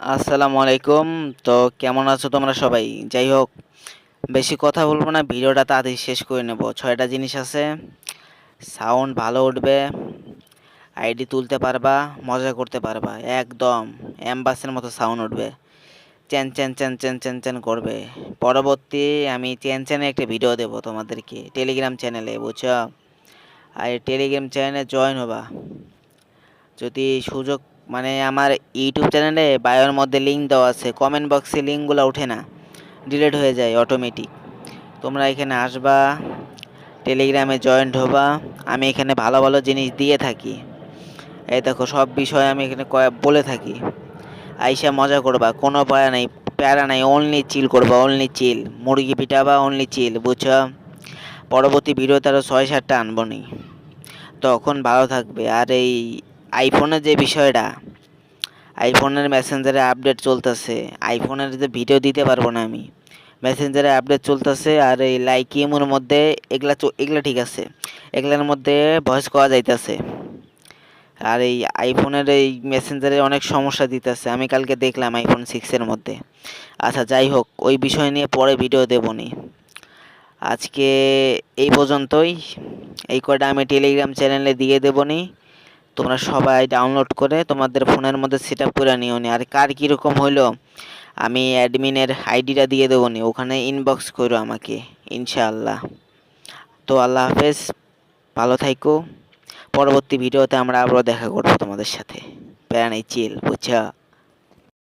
আসসালামু আলাইকুম। তো কেমন আছো তোমরা সবাই? যাই হোক, বেশি কথা বলব না, ভিডিওটা তাড়াতাড়ি শেষ করে নেব। ছয়টা জিনিস আছে। সাউন্ড ভালো উঠবে, আইডি তুলতে পারবা, মজা করতে পারবা। একদম, অ্যাম্বাসের মতো সাউন্ড উঠবে। চ্যান চ্যান চ্যান চ্যান চ্যান চ্যান করবে। পরবর্তী আমি চ্যান, চ্যানে একটা ভিডিও দেবো তোমাদেরকে, টেলিগ্রাম চ্যানেলে, বুঝছ? আর টেলিগ্রাম চ্যানেলে জয়েন হবা। যদি সুযোগ মানে আমার ইউটিউব চ্যানেলে বায়োর মধ্যে লিঙ্ক দেওয়া আছে। কমেন্ট বক্সে লিঙ্কগুলো ওঠে না। ডিলিট হয়ে যায় অটোমেটিক তোমরা এখানে আসবা টেলিগ্রামে জয়েন্ট হবা। আমি এখানে ভালো ভালো জিনিস দিয়ে থাকি। এই দেখো, সব বিষয় আমি এখানে বলে থাকি। আইসা মজা করবা, কোনো প্যারা নাই প্যারা নাই অনলি চিল করবা অনলি চিল মুরগি পিটাবা অনলি চিল বুঝছ? পরবর্তী ভিডিওতে আরও ছয় সাতটা আনবনি তখন ভালো থাকবে। আর এই আইফোনের যে বিষয়টা, আইফোনের মেসেঞ্জারে আপডেট চলতেছে। আইফোনের যে ভিডিও দিতে পারব না আমি। মেসেঞ্জারে আপডেট চলতেছে আর এই লাইকিমোর মধ্যে এগুলা এগুলা ঠিক আছে। এগুলার মধ্যে ভয়েস করা যাইতেছে। আর এই আইফোনের এই মেসেঞ্জারে অনেক সমস্যা দিতেছে। আমি কালকে দেখলাম আইফোন সিক্সের মধ্যে। আচ্ছা যাই হোক, ওই বিষয় নিয়ে পরে ভিডিও দেবনি। আজকে এই পর্যন্তই। এই কয়টা আমি টেলিগ্রাম চ্যানেলে দিয়ে দেবনি। তোমরা সবাই ডাউনলোড করে তোমাদের ফোনের মধ্যে সেট আপ করে নিও নি। আর কার কীরকম হলো আমি অ্যাডমিনের আইডিটা দিয়ে দেবো নি। ওখানে ইনবক্স করো আমাকে, ইনশাআল্লাহ। তো আল্লাহ হাফেজ, ভালো থাইকো। পরবর্তী ভিডিওতে আমরা আবারও দেখা করব তোমাদের সাথে। প্যারা চিল, বুঝছা?